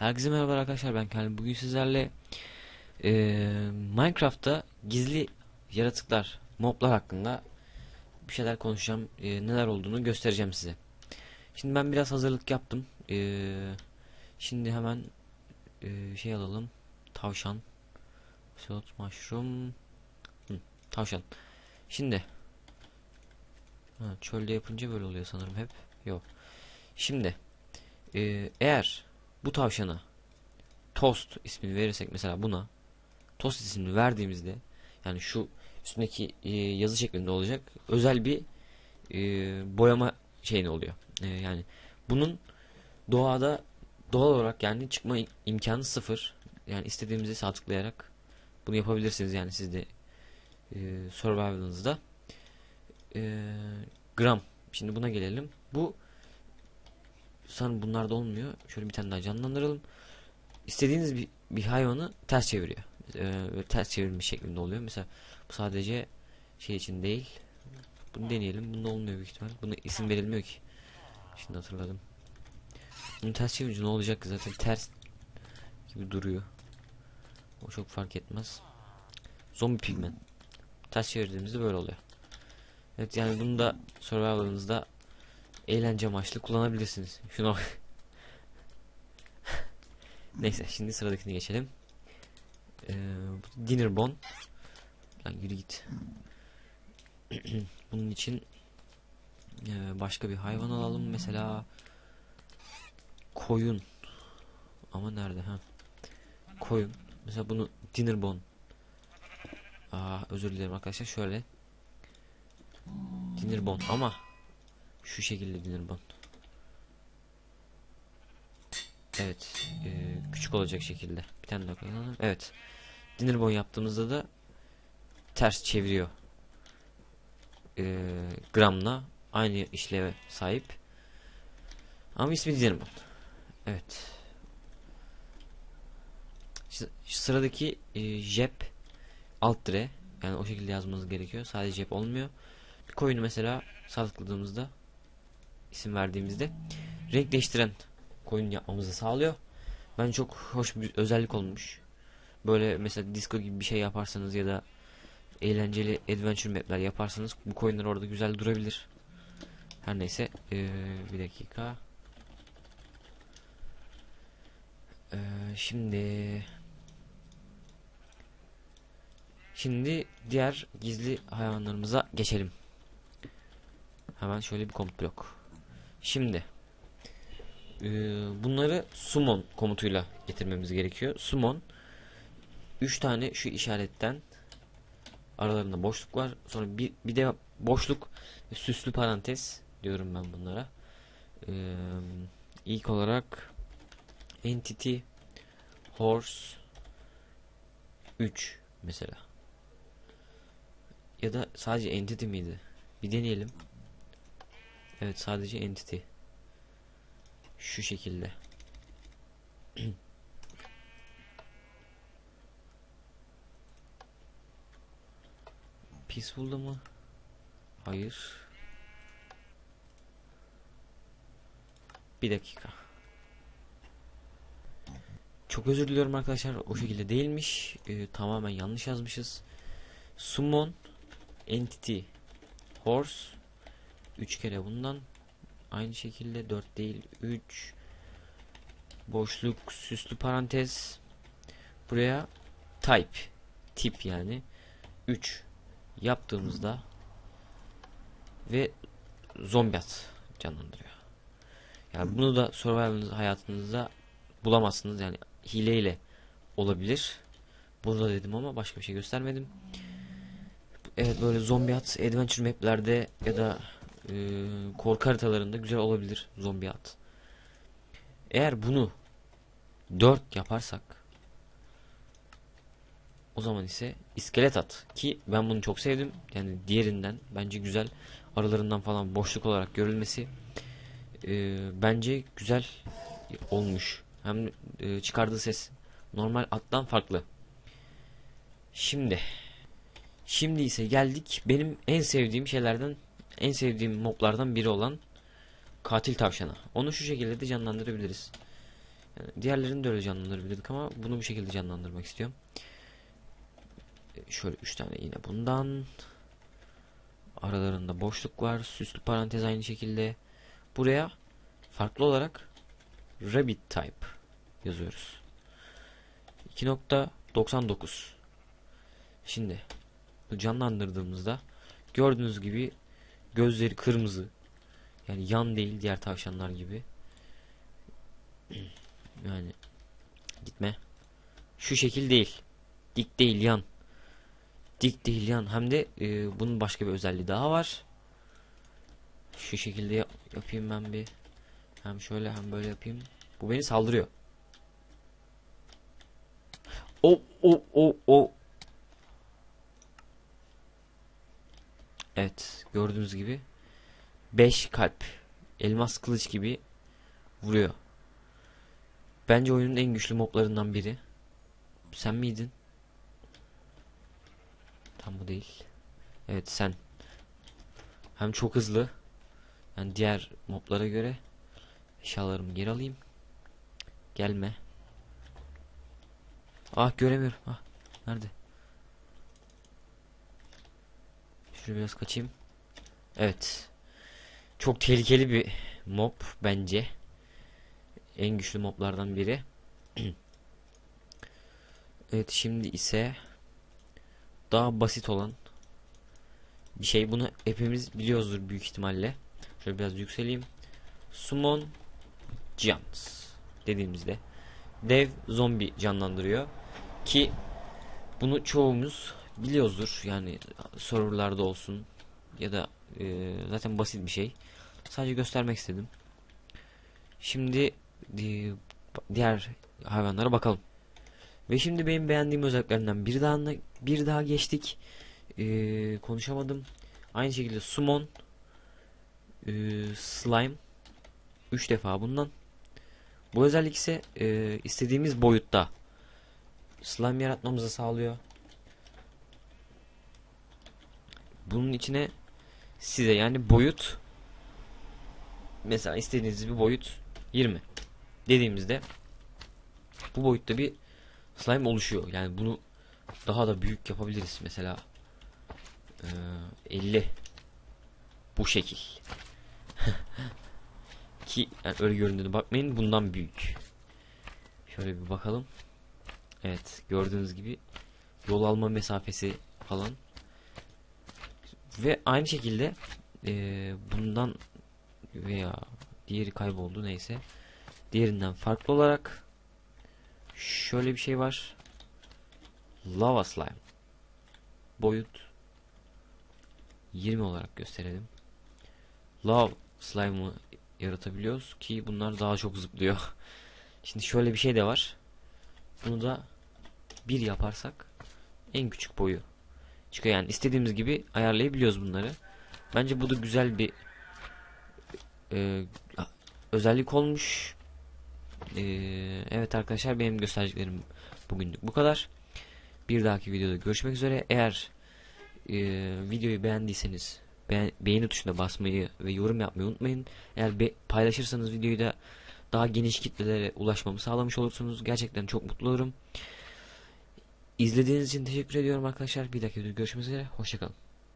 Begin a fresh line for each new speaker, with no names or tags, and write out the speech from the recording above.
Herkese merhaba arkadaşlar ben Kenan. Bugün sizlerle eee, Minecraft'ta gizli yaratıklar, moblar hakkında bir şeyler konuşacağım. Eee, neler olduğunu göstereceğim size. Şimdi ben biraz hazırlık yaptım. Eee, şimdi hemen eee, şey alalım. Tavşan. Slot mushroom. Hı, tavşan. Şimdi ha, çölde yapınca böyle oluyor sanırım hep. Yok. Şimdi eee, eğer bu tavşana Toast ismini verirsek mesela buna Toast ismini verdiğimizde yani şu üstündeki e, yazı şeklinde olacak özel bir e, boyama şeyin oluyor. E, yani bunun doğada doğal olarak yani çıkma im- imkanı sıfır. Yani istediğimizi sağ tıklayarak bunu yapabilirsiniz yani siz de e, survival'ınızda. E, gram. Şimdi buna gelelim. Bu sanırım bunlarda olmuyor. Şöyle bir tane daha canlandıralım. İstediğiniz bir, bir hayvanı ters çeviriyor. Ee, ters çevirmiş şeklinde oluyor. Mesela bu sadece şey için değil. Bunu deneyelim. Bunda olmuyor büyük ihtimal. Buna isim verilmiyor ki. Şimdi hatırladım. Bunu ters çevirince ne olacak ki zaten ters gibi duruyor. O çok fark etmez. Zombi pigmen. Ters çevirdiğimizde böyle oluyor. Evet yani bunu da survival'ınızda eğlence amaçlı kullanabilirsiniz. Şuna. Neyse şimdi sıradakine geçelim. Ee, dinner bon. Lan yürü git. Bunun için e, başka bir hayvan alalım mesela koyun. Ama nerede ha? Koyun. Mesela bunu dinner bon. Aa özür dilerim arkadaşlar şöyle. Dinner bon ama şu şekilde dinner bon. Evet. e, küçük olacak şekilde. Bir tane daha koyalım. Evet. Dinner bon yaptığımızda da ters çeviriyor. E, gramla aynı işleve sahip. Ama ismi dinner bon. Evet. Ş- Sıradaki e, jep alt dire yani o şekilde yazmanız gerekiyor. Sadece jep olmuyor. Bir koyunu mesela sağ tıkladığımızda isim verdiğimizde renk değiştiren koyun yapmamızı sağlıyor. Ben çok hoş bir özellik olmuş. Böyle mesela disco gibi bir şey yaparsanız ya da eğlenceli adventure mapler yaparsanız bu koyunlar orada güzel durabilir. Her neyse eee, bir dakika. Eee, şimdi şimdi diğer gizli hayvanlarımıza geçelim. Hemen şöyle bir komut blok. Şimdi ee, bunları summon komutuyla getirmemiz gerekiyor. Summon 3 tane şu işaretten aralarında boşluk var. Sonra bir, bir de boşluk süslü parantez diyorum ben bunlara. Ee, ilk olarak entity horse 3 mesela. Ya da sadece entity miydi? Bir deneyelim. Evet sadece entity. Şu şekilde. Peaceful'da mı? Hayır. Bir dakika. Çok özür diliyorum arkadaşlar. O şekilde değilmiş. Ee, tamamen yanlış yazmışız. Summon Entity Horse 3 kere bundan Aynı şekilde 4 değil 3 boşluk süslü parantez buraya type tip yani 3 yaptığımızda ve zombiat canlandırıyor. Yani bunu da survival hayatınızda bulamazsınız yani hileyle olabilir. Burada dedim ama başka bir şey göstermedim. Evet böyle zombiat adventure maplerde ya da e, korku haritalarında güzel olabilir zombi at. Eğer bunu 4 yaparsak o zaman ise iskelet at ki ben bunu çok sevdim. Yani diğerinden bence güzel. Aralarından falan boşluk olarak görülmesi e, bence güzel olmuş. Hem e, çıkardığı ses normal attan farklı. Şimdi şimdi ise geldik benim en sevdiğim şeylerden en sevdiğim moblardan biri olan katil tavşana. Onu şu şekilde de canlandırabiliriz. Yani diğerlerini de öyle canlandırabilirdik ama bunu bu şekilde canlandırmak istiyorum. Şöyle 3 tane yine bundan. Aralarında boşluk var. Süslü parantez aynı şekilde. Buraya farklı olarak Rabbit type yazıyoruz. 2.99 Şimdi canlandırdığımızda gördüğünüz gibi gözleri kırmızı. Yani yan değil diğer tavşanlar gibi. Yani gitme. Şu şekil değil. Dik değil yan. Dik değil yan. Hem de e, bunun başka bir özelliği daha var. Şu şekilde yap- yapayım ben bir. Hem şöyle hem böyle yapayım. Bu beni saldırıyor. O o o o. Evet, gördüğünüz gibi 5 kalp elmas kılıç gibi vuruyor. Bence oyunun en güçlü moblarından biri. Sen miydin? Tam bu değil. Evet sen. Hem çok hızlı. Yani diğer moblara göre eşyalarımı geri alayım. Gelme. Ah göremiyorum. Ah nerede? Şuraya biraz kaçayım. Evet. Çok tehlikeli bir mob bence. En güçlü moblardan biri. evet şimdi ise daha basit olan bir şey. Bunu hepimiz biliyoruzdur büyük ihtimalle. Şöyle biraz yükseleyim. Summon Giants dediğimizde dev zombi canlandırıyor ki bunu çoğumuz biliyoruzdur. Yani serverlarda olsun ya da e, zaten basit bir şey. Sadece göstermek istedim. Şimdi e, diğer hayvanlara bakalım. Ve şimdi benim beğendiğim özelliklerinden bir daha bir daha geçtik. E, konuşamadım. Aynı şekilde summon e, slime 3 defa bundan. Bu özellik ise e, istediğimiz boyutta slime yaratmamızı sağlıyor. Bunun içine size yani boyut mesela istediğiniz bir boyut 20 dediğimizde bu boyutta bir slime oluşuyor. Yani bunu daha da büyük yapabiliriz. Mesela e, 50 bu şekil. Ki yani öyle göründüğüne bakmayın bundan büyük. Şöyle bir bakalım. Evet gördüğünüz gibi yol alma mesafesi falan. Ve aynı şekilde eee, bundan veya diğeri kayboldu neyse. Diğerinden farklı olarak şöyle bir şey var. Lava slime. Boyut 20 olarak gösterelim. Lava slime'ı yaratabiliyoruz ki bunlar daha çok zıplıyor. Şimdi şöyle bir şey de var. Bunu da bir yaparsak en küçük boyu çıkıyor. Yani istediğimiz gibi ayarlayabiliyoruz bunları. Bence bu da güzel bir e, özellik olmuş. E, evet arkadaşlar benim göstereceklerim bugünlük bu kadar. Bir dahaki videoda görüşmek üzere. Eğer e, videoyu beğendiyseniz beğen- beğeni tuşuna basmayı ve yorum yapmayı unutmayın. Eğer be- paylaşırsanız videoyu da daha geniş kitlelere ulaşmamı sağlamış olursunuz. Gerçekten çok mutlu olurum. İzlediğiniz için teşekkür ediyorum arkadaşlar. Bir dahaki görüşmek üzere. Hoşçakalın.